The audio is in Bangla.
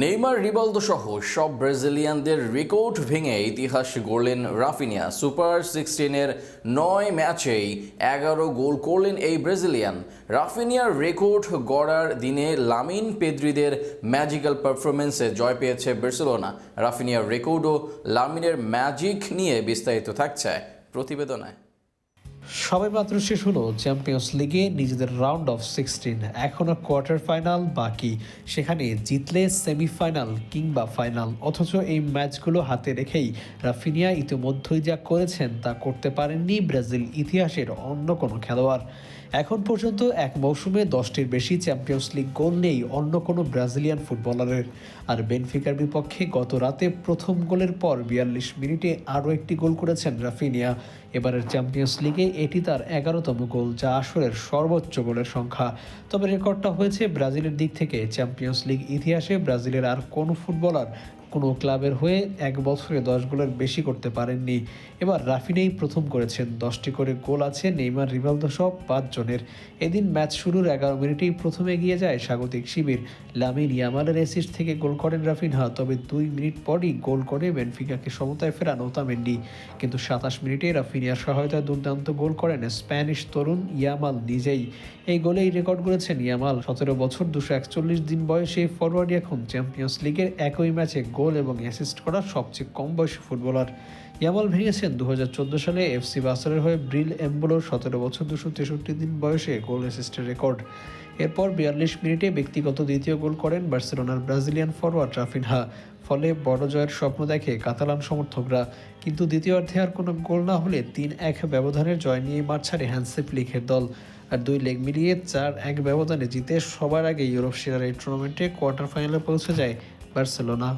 নেইমার রিবালদো সহ সব ব্রাজিলিয়ানদের রেকর্ড ভেঙে ইতিহাস গড়লেন রাফিনিয়া। সুপার সিক্সটিনের নয় ম্যাচেই এগারো গোল করলেন এই ব্রাজিলিয়ান। রাফিনিয়ার রেকর্ড গড়ার দিনে লামিন পেদ্রিদের ম্যাজিক্যাল পারফরমেন্সে জয় পেয়েছে বার্সেলোনা। রাফিনিয়ার রেকর্ড ও লামিনের ম্যাজিক নিয়ে বিস্তারিত থাকছে প্রতিবেদনে সবে মাত্র শেষ হলো চ্যাম্পিয়ন্স লিগে নিজেদের রাউন্ড অফ সিক্সটিন এখনও কোয়ার্টার ফাইনাল বাকি। সেখানে জিতলে সেমিফাইনাল কিংবা ফাইনাল অথচ এই ম্যাচগুলো হাতে রেখেই রাফিনিয়া ইতিমধ্যেই যা করেছেন তা করতে পারেননি ব্রাজিল ইতিহাসের অন্য কোনো খেলোয়াড়। এখন পর্যন্ত এক মৌসুমে দশটির বেশি চ্যাম্পিয়ন্স লিগ গোল নেই অন্য কোনো ব্রাজিলিয়ান ফুটবলারের। আর বেনফিকার বিপক্ষে গত রাতে প্রথম গোলের পর বিয়াল্লিশ মিনিটে আরও একটি গোল করেছেন রাফিনিয়া। এবারের চ্যাম্পিয়ন্স লিগে এটি তার এগারোতম গোল, যা আসরের সর্বোচ্চ গোলের সংখ্যা। তবে রেকর্ডটা হয়েছে ব্রাজিলের দিক থেকে। চ্যাম্পিয়ন্স লিগ ইতিহাসে ব্রাজিলের আর কোনো ফুটবলার কোনো ক্লাবের হয়ে এক বছরে দশ গোলের বেশি করতে পারেননি। এবার রাফিনেই প্রথম করেছেন। দশটি করে গোল আছে নেইমার, রিভালদো সহ পাঁচজনের এদিন ম্যাচ শুরুর এগারো মিনিটেই প্রথমে এগিয়ে যায় স্বাগতিক শিবির। লামিন ইয়ামালের অ্যাসিস্ট থেকে গোল করেন রাফিনহা, তবে দুই মিনিট পরই গোল করে বেনফিকাকে সমতায় ফেরান ওতামেন্ডি। কিন্তু সাতাশ মিনিটে রাফিনিয়ার সহায়তায় দুর্দান্ত গোল করেন স্প্যানিশ তরুণ ইয়ামাল নিজেই। এই গোলেই রেকর্ড করেছেন ইয়ামাল। সতেরো বছর, দুশো একচল্লিশ দিন বয়সে এই ফরওয়ার্ডই এখন চ্যাম্পিয়ন্স লিগের একই ম্যাচে গোল এবং অ্যাসিস্ট করা সবচেয়ে কম বয়সী ফুটবলার। ইয়ামাল ভেঙেছেন দু হাজার চোদ্দ সালে এফসি বাসারের হয়ে ব্রিল এম্বোলোর সতেরো বছর দুশো তেষট্টি দিন বয়সে গোল অ্যাসিস্টের রেকর্ড। এরপর বিয়াল্লিশ মিনিটে ব্যক্তিগত দ্বিতীয় গোল করেন বার্সেলোনার ব্রাজিলিয়ান ফরওয়ার্ড রাফিনহা। ফলে বড় জয়ের স্বপ্ন দেখে কাতালান সমর্থকরা। কিন্তু দ্বিতীয়ার্ধে আর কোনো গোল না হলে তিন এক ব্যবধানের জয় নিয়ে মাঠ ছাড়ে হ্যান্সেপ লিখের দল। আর দুই লেগ মিলিয়ে চার এক ব্যবধানে জিতে সবার আগে ইউরোপ সেরার এই টুর্নামেন্টে কোয়ার্টার ফাইনালে পৌঁছে যায় বার্সেলোনা।